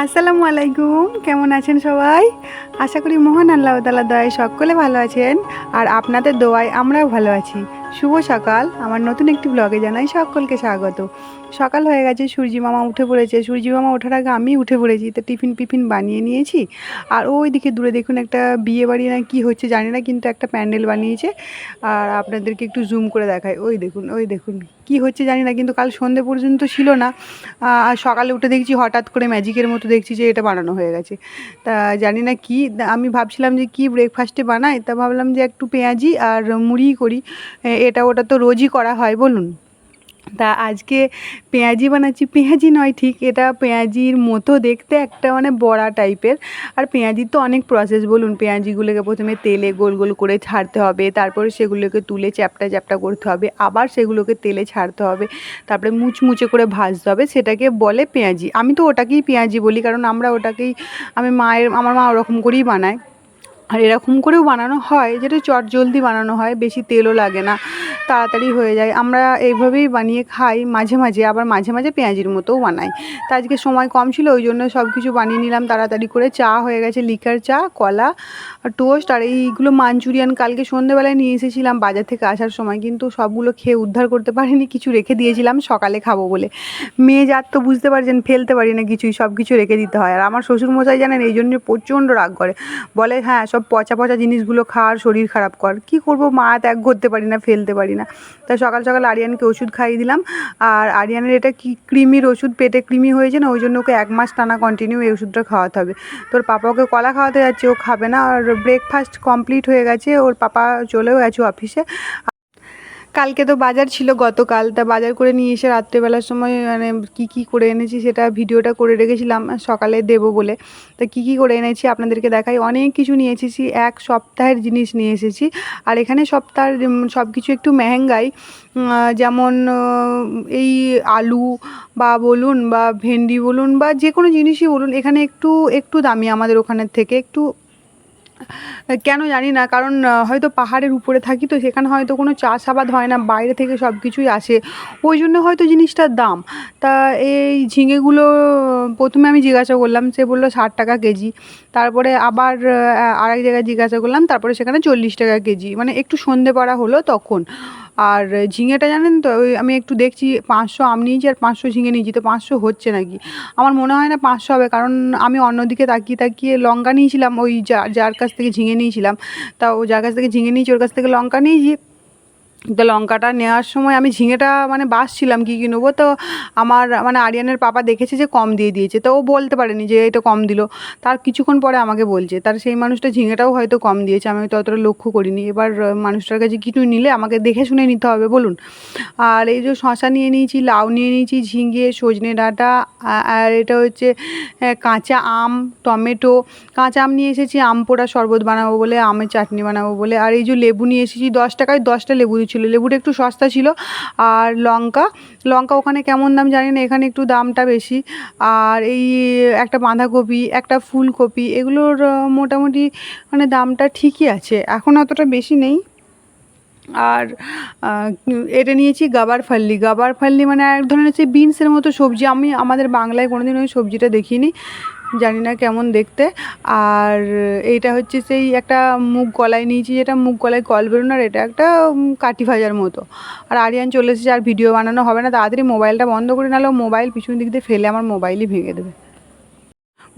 আসসালামু আলাইকুম। কেমন আছেন সবাই? আশা করি মোহন আল্লাহ তালা দয়ায় সকলে ভালো আছেন আর আপনাদের দোয়ায় আমরাও ভালো আছি। শুভ সকাল। আমার নতুন একটি ব্লগে জানাই সকলকে স্বাগত। সকাল হয়ে গেছে, সূর্যি মামা উঠে পড়েছে। সূর্যি মামা ওঠার আগে আমি উঠে পড়েছি। তো টিফিন টিফিন বানিয়ে নিয়েছি। আর ওই দিকে দূরে দেখুন একটা বিয়ে বাড়ি না কি হচ্ছে জানি না, কিন্তু একটা প্যান্ডেল বানিয়েছে। আর আপনাদেরকে একটু জুম করে দেখায় ওই দেখুন ওই দেখুন। কি হচ্ছে জানি না, কিন্তু কাল সন্ধে পর্যন্ত ছিল না। আর সকালে উঠে দেখছি হঠাৎ করে ম্যাজিকের মতো দেখছি যে এটা বানানো হয়ে গেছে। তা জানি না কি আমি ভাবছিলাম যে কি ব্রেকফাস্টে বানাই, তা ভাবলাম যে একটু পেঁয়াজি আর মুড়ি করি। এটা ওটা তো রোজই করা হয়, বলুন। তা আজকে পেঁয়াজি বানাচ্ছি। পেঁয়াজি নয়, ঠিক, এটা পেঁয়াজির মতো দেখতে একটা মানে বড়া টাইপের। আর পেঁয়াজির তো অনেক প্রসেস বলুন, পেঁয়াজিগুলোকে প্রথমে তেলে গোল গোল করে ছাড়তে হবে, তারপরে সেগুলোকে তুলে চ্যাপটা চ্যাপটা করতে হবে, আবার সেগুলোকে তেলে ছাড়তে হবে, তারপরে মুচমুচে করে ভাজতে হবে, সেটাকে বলে পেঁয়াজি। আমি তো ওটাকেই পেঁয়াজি বলি, কারণ আমরা ওটাকেই, আমি মায়ের, আমার মা ওরকম করেই বানায়। আর এরকম করেও বানানো হয়, যেটা চট জলদি বানানো হয়, বেশি তেলও লাগে না। তাড়াতাড়ি হয়ে যায়। আমরা এইভাবেই বানিয়ে খাই মাঝে মাঝে, আবার মাঝে মাঝে পেঁয়াজির মতোও বানাই। তা আজকে সময় কম ছিল, ওই জন্য সব কিছু বানিয়ে নিলাম। তাড়াতাড়ি করে চা হয়ে গেছে, লিকার চা, কলা, টোস্ট আর এইগুলো মাঞ্চুরিয়ান। কালকে সন্ধেবেলায় নিয়ে এসেছিলাম, বাজার থেকে আসার সময়, কিন্তু সবগুলো খেয়ে উদ্ধার করতে পারিনি, কিছু রেখে দিয়েছিলাম, সকালে খাব বলে। মেয়ে যার তো বুঝতে পারছেন, ফেলতে পারি না কিছুই, সব কিছু রেখে দিতে হয়। আর আমার শ্বশুরমশাই জানেন, এই জন্য প্রচণ্ড রাগ করে। বলে হ্যাঁ সব পচা পচা জিনিসগুলো খাওয়ার শরীর খারাপ কর। কি করব? মা ত্যাগ করতে পারি না, ফেলতে পারি না। তাই সকাল সকাল আরিয়ানকে ওষুধ খাইয়ে দিলাম। আর আরিয়ানের এটা কি ক্রিমির ওষুধ? পেটে ক্রিমি হয়েছে না, ওই জন্য ওকে এক মাস টানা কন্টিনিউ এই ওষুধটা খাওয়াতে হবে। তোর পাপা ওকে কলা খাওয়াতে যাচ্ছে, ও খাবে না। আর ব্রেকফাস্ট কমপ্লিট হয়ে গেছে, ওর পাপা চলেও গেছে অফিসে কালকে তো বাজার ছিল গতকাল, তা বাজার করে নিয়ে এসে রাত্রেবেলার সময় মানে কী কী করে এনেছি সেটা ভিডিওটা করে রেখেছিলাম, সকালে দেবো বলে। তা কী কী করে এনেছি আপনাদেরকে দেখাই, অনেক কিছু নিয়ে এসেছি, এক সপ্তাহের জিনিস নিয়ে এসেছি। আর এখানে সপ্তাহের সব কিছু একটু মেহেঙ্গাই যেমন এই আলু বা বলুন বা ভেন্ডি বলুন বা যে কোনো জিনিসই বলুন, এখানে একটু একটু দামি আমাদের ওখানের থেকে, একটু কেন জানি না, কারণ হয়তো পাহাড়ের উপরে থাকি তো সেখানে হয়তো কোনো চাষাবাদ হয় না, বাইরে থেকে সব কিছুই আসে। ওই জন্য হয়তো জিনিসটার দাম। তা এই ঝিঙেগুলো, প্রথমে আমি জিজ্ঞাসা করলাম, সে বলল ষাট টাকা কেজি। তারপরে আবার আরেক জায়গায় জিজ্ঞাসা করলাম, তারপরে সেখানে চল্লিশ টাকা কেজি। মানে একটু সন্ধে পাড়া হলো তখন। আর ঝিঙেটা জানেন তো, ওই আমি একটু দেখছি পাঁচশো আম নিয়েছি আর পাঁচশো ঝিঙে নিয়েছি, তো পাঁচশো হচ্ছে নাকি? আমার মনে হয় না পাঁচশো হবে, কারণ আমি অন্যদিকে তাকিয়ে তাকিয়ে লঙ্কা নিয়েছিলাম, ওই যার কাছ থেকে ঝিঙে নিয়েছিলাম, তা ও যার কাছ থেকে ঝিঙে নিয়েছি, ওর কাছ থেকে লঙ্কা নিয়েছি তো লঙ্কাটা নেওয়ার সময় আমি ঝিঙেটা মানে বাসছিলাম কী কী নেব, তো আমার মানে আরিয়ানের পাপা দেখেছে যে কম দিয়ে দিয়েছে, তো ও বলতে পারেনি যে এটা কম দিল। তার কিছুক্ষণ পরে আমাকে বলছে, তার সেই মানুষটা ঝিঙেটাও হয়তো কম দিয়েছে, আমি তো অতটা লক্ষ্য করিনি। এবার মানুষটার কাছে কিছু নিলে, আমাকে দেখে শুনে নিতে হবে, বলুন। আর এই যে শশা নিয়ে নিয়েছি, লাউ নিয়ে নিয়েছি, ঝিঙে, সজনে ডাঁটা আর এটা হচ্ছে কাঁচা আম, টমেটো। কাঁচা আম নিয়ে এসেছি আম পোড়া শরবত বানাবো বলে, আমের চাটনি বানাবো বলে, আর এই যে লেবু নিয়ে এসেছি, দশ টাকায় দশটা লেবু দিচ্ছিল লেবুটা একটু সস্তা ছিল আর লঙ্কা। লঙ্কা ওখানে কেমন দাম জানি না এখানে একটু দামটা বেশি। আর এই একটা বাঁধাকপি, একটা ফুলকপি, এগুলোর মোটামুটি মানে দামটা ঠিকই আছে, এখন অতটা বেশি নেই। আর এটা নিয়েছি গাবার ফাল্লি। গাবার ফাল্লি মানে এক ধরনের হচ্ছে বিনসের মতো সবজি। আমি, আমাদের বাংলায় কোনোদিন ওই সবজিটা দেখিনি। জানি না কেমন দেখতে। আর এইটা হচ্ছে সেই একটা মুগ গলায় নিয়েছি যেটা মুগ গলায় কল বেরোন আর এটা একটা কাটি ভাজার মতো। আর আরিয়ান চলে এসেছে, আর ভিডিও বানানো হবে না। তাড়াতাড়ি মোবাইলটা বন্ধ করে নাহলে মোবাইল পিছন দিক দিয়ে ফেলে, আমার মোবাইলই ভেঙে দেবে।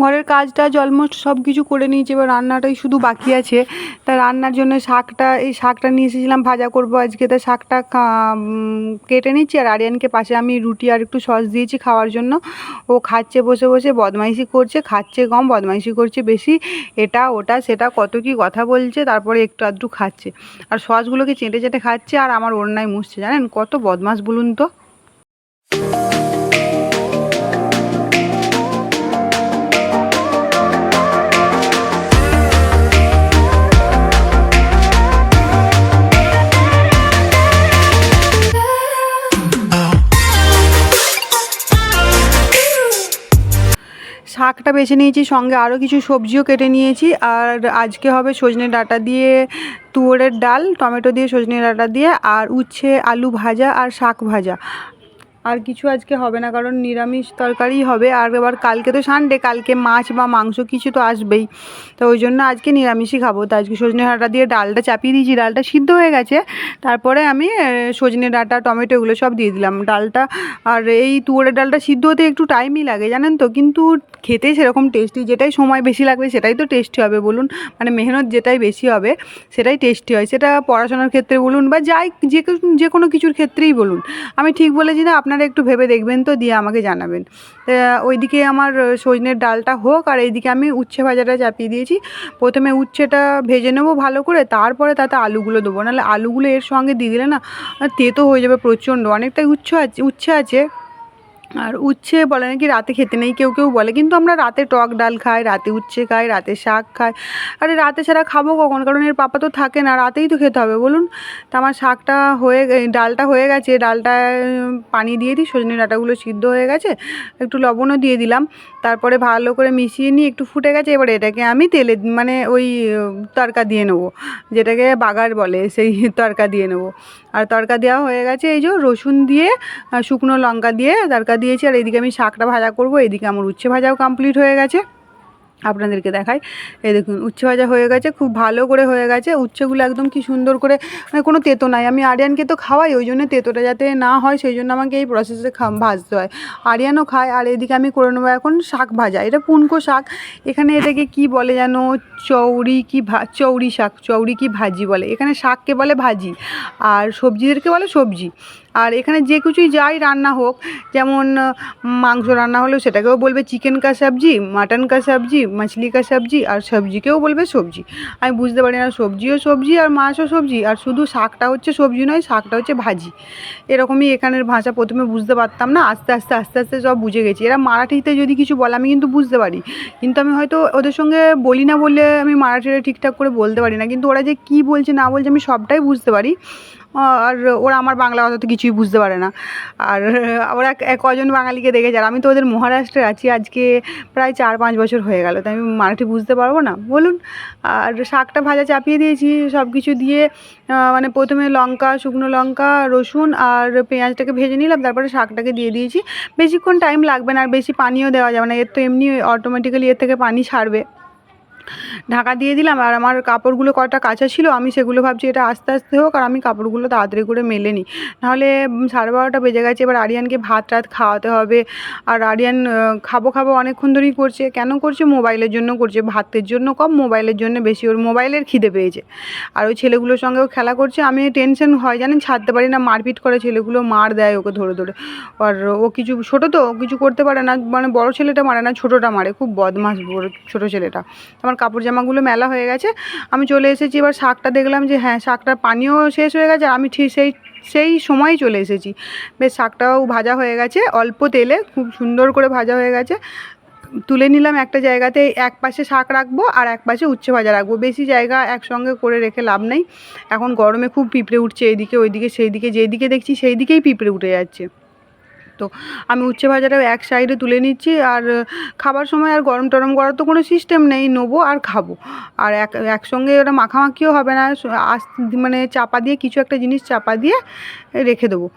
ঘরের কাজ টাজ অলমোস্ট সব কিছু করে নিয়েছি, এবার রান্নাটাই শুধু বাকি আছে। তা রান্নার জন্য শাকটা, এই শাকটা নিয়ে এসেছিলাম, ভাজা করব আজকে। তা শাকটা কেটে নিচ্ছি, আর আরিয়ানকে পাশে আমি রুটি আর একটু সস দিয়েছি খাওয়ার জন্য। ও খাচ্ছে, বসে বসে বদমাইশি করছে, খাচ্ছে কম, বদমাইশি করছে বেশি। এটা, ওটা, সেটা, কত কি কথা বলছে, তারপরে একটু আধটু খাচ্ছে। আর সসগুলোকে চেটে চেটে খাচ্ছে, আর আমার ওড়নায় মুছছে, জানেন? কত বদমাস বলুন তো। শাকটা বেছে নিয়েছি, সঙ্গে আরও কিছু সবজিও কেটে নিয়েছি। আর আজকে হবে সজনে ডাটা দিয়ে তুয়োরের ডাল, টমেটো দিয়ে সজনে ডাটা দিয়ে, আর উচ্ছে আলু ভাজা আর শাক ভাজা। আর কিছু আজকে হবে না, কারণ নিরামিষ তরকারিই হবে। আর এবার কালকে তো সানডে কালকে মাছ বা মাংস কিছু তো আসবেই। তো ওই জন্য আজকে নিরামিষই খাব। তো আজকে সজনে ডাঁটা দিয়ে ডালটা চাপিয়ে দিয়েছি, ডালটা সিদ্ধ হয়ে গেছে। তারপরে আমি সজনে ডাঁটা, টমেটো এগুলো সব দিয়ে দিলাম। ডালটা, আর এই তুয়োরের ডালটা সিদ্ধ হতে একটু টাইমই লাগে, জানেন তো? কিন্তু খেতে সেরকম টেস্টি যেটাই সময় বেশি লাগবে সেটাই তো টেস্টি হবে, বলুন। মানে মেহনত যেটাই বেশি হবে, সেটাই টেস্টি হয়। সেটা পড়াশোনার ক্ষেত্রে বলুন বা যাই, যে যে কোনো কিছুর ক্ষেত্রেই বলুন। আমি ঠিক বলেছি না আপনারা একটু ভেবে দেখবেন তো, দিয়ে আমাকে জানাবেন। ওইদিকে আমার সজনের ডালটা হোক, আর এইদিকে আমি উচ্ছে ভাজাটা চাপিয়ে দিয়েছি। প্রথমে উচ্ছেটা ভেজে নেব ভালো করে, তারপরে তাতে আলুগুলো দেবো। নাহলে আলুগুলো এর সঙ্গে দিয়ে দিলে না, তেতো হয়ে যাবে প্রচণ্ড। অনেকটাই উচ্ছ আছে উচ্ছে আছে। আর উচ্ছে বলে নাকি রাতে খেতে নেই, কেউ কেউ বলে। কিন্তু আমরা রাতে টক ডাল খাই, রাতে উচ্ছে খাই, রাতে শাক খাই। আরে রাতে ছাড়া খাব কখন? কারণ এর পাপা তো থাকে না, রাতেই তো খেতে হবে, বলুন? তা আমার শাকটা হয়ে ডালটা হয়ে গেছে ডালটা পানি দিয়ে দিই, সজনে ডাটাগুলো সিদ্ধ হয়ে গেছে, একটু লবণও দিয়ে দিলাম। তারপরে ভালো করে মিশিয়ে নিয়ে একটু ফুটে গেছে, এবার এটাকে আমি তেলে মানে ওই, তরকা দিয়ে নেব, যেটাকে বাগার বলে, সেই তড়কা দিয়ে নেব। আর তড়কা দেওয়া হয়ে গেছে, এই যে রসুন দিয়ে শুকনো লঙ্কা দিয়ে তড়কা দিয়েছি, আর এদিকে আমি শাকটা ভাজা করব, এদিকে আমার উচ্ছে ভাজাও কমপ্লিট হয়ে গেছে। আপনাদেরকে দেখাই। এই দেখুন, উচ্ছে ভাজা হয়ে গেছে, খুব ভালো করে হয়ে গেছে। উচ্ছেগুলো একদম কি সুন্দর করে মানে কোনো তেতো নাই। আমি আরিয়ানকে তো খাওয়াই, ওই জন্য তেতোটা যাতে না হয়, সেই জন্য আমাকে এই প্রসেসে ভাজতে হয়। আরিয়ানও খায়, আর এদিকে আমি করে নেব এখন শাক ভাজা। এটা পুনকো শাক। এখানে এটাকে কি বলে যেন? চৌড়ি কি ভা চৌড়ি শাক চৌড়ি কি ভাজি বলে। এখানে শাককে বলে ভাজি, আর সবজিদেরকে বলে সবজি। আর এখানে যে কিছুই যাই রান্না হোক, যেমন মাংস রান্না হলেও সেটাকেও বলবে চিকেন কা সবজি মাটন কা সবজি মাছলি কা সবজি, আর সবজিকেও বলবে সবজি। আমি বুঝতে পারি না, সবজিও সবজি আর মাছও সবজি, আর শুধু শাকটা হচ্ছে সবজি নয়, শাকটা হচ্ছে ভাজি। এরকমই এখানের ভাষা প্রথমে বুঝতে পারতাম না, আস্তে আস্তে আস্তে আস্তে সব বুঝে গেছি। এরা মারাঠিতে যদি কিছু বলে, আমি কিন্তু বুঝতে পারি। কিন্তু আমি হয়তো ওদের সঙ্গে বলি না বললে আমি মারাঠিটা ঠিকঠাক করে বলতে পারি না। কিন্তু ওরা যে কী বলছে না বলছে আমি সবটাই বুঝতে পারি। আর ওরা আমার বাংলা কথা তো কিছুই বুঝতে পারে না। আর ওরা কজন বাঙালিকে দেখেছে আর আমি তো ওদের মহারাষ্ট্রে আছি, আজকে প্রায় চার পাঁচ বছর হয়ে গেল তাই আমি মারাঠি বুঝতে পারব না। বলুন, আর শাকটা ভাজা চাপিয়ে দিয়েছি সব কিছু দিয়ে মানে প্রথমে লঙ্কা, শুকনো লঙ্কা, রসুন আর পেঁয়াজটাকে ভেজে নিলাম, তারপরে শাকটাকে দিয়ে দিয়েছি। বেশিক্ষণ টাইম লাগবে না আর বেশি পানিও দেওয়া যাবে না, এর তো এমনি অটোমেটিক্যালি এর থেকে পানি ছাড়বে। ঢাকা দিয়ে দিলাম। আর আমার কাপড়গুলো কটা কাঁচা ছিল, আমি সেগুলো ভাবছি এটা আস্তে আস্তে হোক, আর আমি কাপড়গুলো তাড়াতাড়ি করে মেলে নিই। নাহলে সাড়ে বারোটা বেজে গেছে, এবার আরিয়ানকে ভাত টাত খাওয়াতে হবে। আর আরিয়ান খাব খাব অনেকক্ষণ ধরেই করছে। কেন করছে? মোবাইলের জন্য করছে। ভাতের জন্য কম, মোবাইলের জন্য বেশি। ওর মোবাইলের খিদে পেয়েছে। আর ওই ছেলেগুলোর সঙ্গেও খেলা করছে। আমি টেনশন হয়, জানেন? ছাড়তে পারি না। মারপিট করে ছেলেগুলো, মার দেয় ওকে ধরে ধরে। আর ও কিছু, ছোটো তো কিছু করতে পারে না। মানে বড় ছেলেটা মারে না, ছোটোটা মারে। খুব বদমাস বড় ছোটো ছেলেটা। আমার কাপড় জামাগুলো মেলা হয়ে গেছে। আমি চলে এসেছি, এবার শাকটা দেখলাম যে হ্যাঁ শাকটার পানিও শেষ হয়ে গেছে আমি ঠিক সেই সেই সময়ই চলে এসেছি। বেশ শাকটাও ভাজা হয়ে গেছে, অল্প তেলে, খুব সুন্দর করে ভাজা হয়ে গেছে। তুলে নিলাম একটা জায়গাতে, এক পাশে শাক রাখব আর এক পাশে উচ্ছে ভাজা রাখব। বেশি জায়গা একসঙ্গে করে রেখে লাভ নেই। এখন গরমে খুব পিঁপড়ে উঠছে এইদিকে ওইদিকে সেই দিকে যেদিকে দেখছি সেই দিকেই পিঁপড়ে উঠে যাচ্ছে। তো আমি উচ্ছে ভাজাটাও এক সাইডে তুলে নিচ্ছি আর খাবার সময় আর গরম টরম করার তো কোনো সিস্টেম নেই। নেব আর খাব। আর এক, একসঙ্গে ওটা মাখামাখিও হবে না। আস মানে চাপা দিয়ে কিছু একটা জিনিস চাপা দিয়ে রেখে দেবো।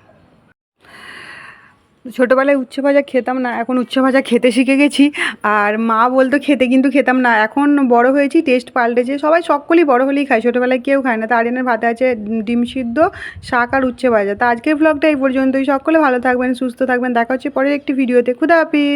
ছোটোবেলায় উচ্ছে ভাজা খেতাম না, এখন উচ্ছে ভাজা খেতে শিখে গেছি। আর মা বলতো, খেতে কিন্তু খেতাম না। এখন বড় হয়েছি টেস্ট পাল্টেছে। সবাই সকলেই বড় হলেই খায়, ছোটোবেলায় কেউ খায় না। তার আরিয়ানের ভাতে আছে ডিম সিদ্ধ, শাক আর উচ্ছে ভাজা। তো আজকের ব্লগটা এই পর্যন্তই। সকলে ভালো থাকবেন, সুস্থ থাকবেন। দেখা হচ্ছে পরের একটি ভিডিওতে খুদা হাফিজ।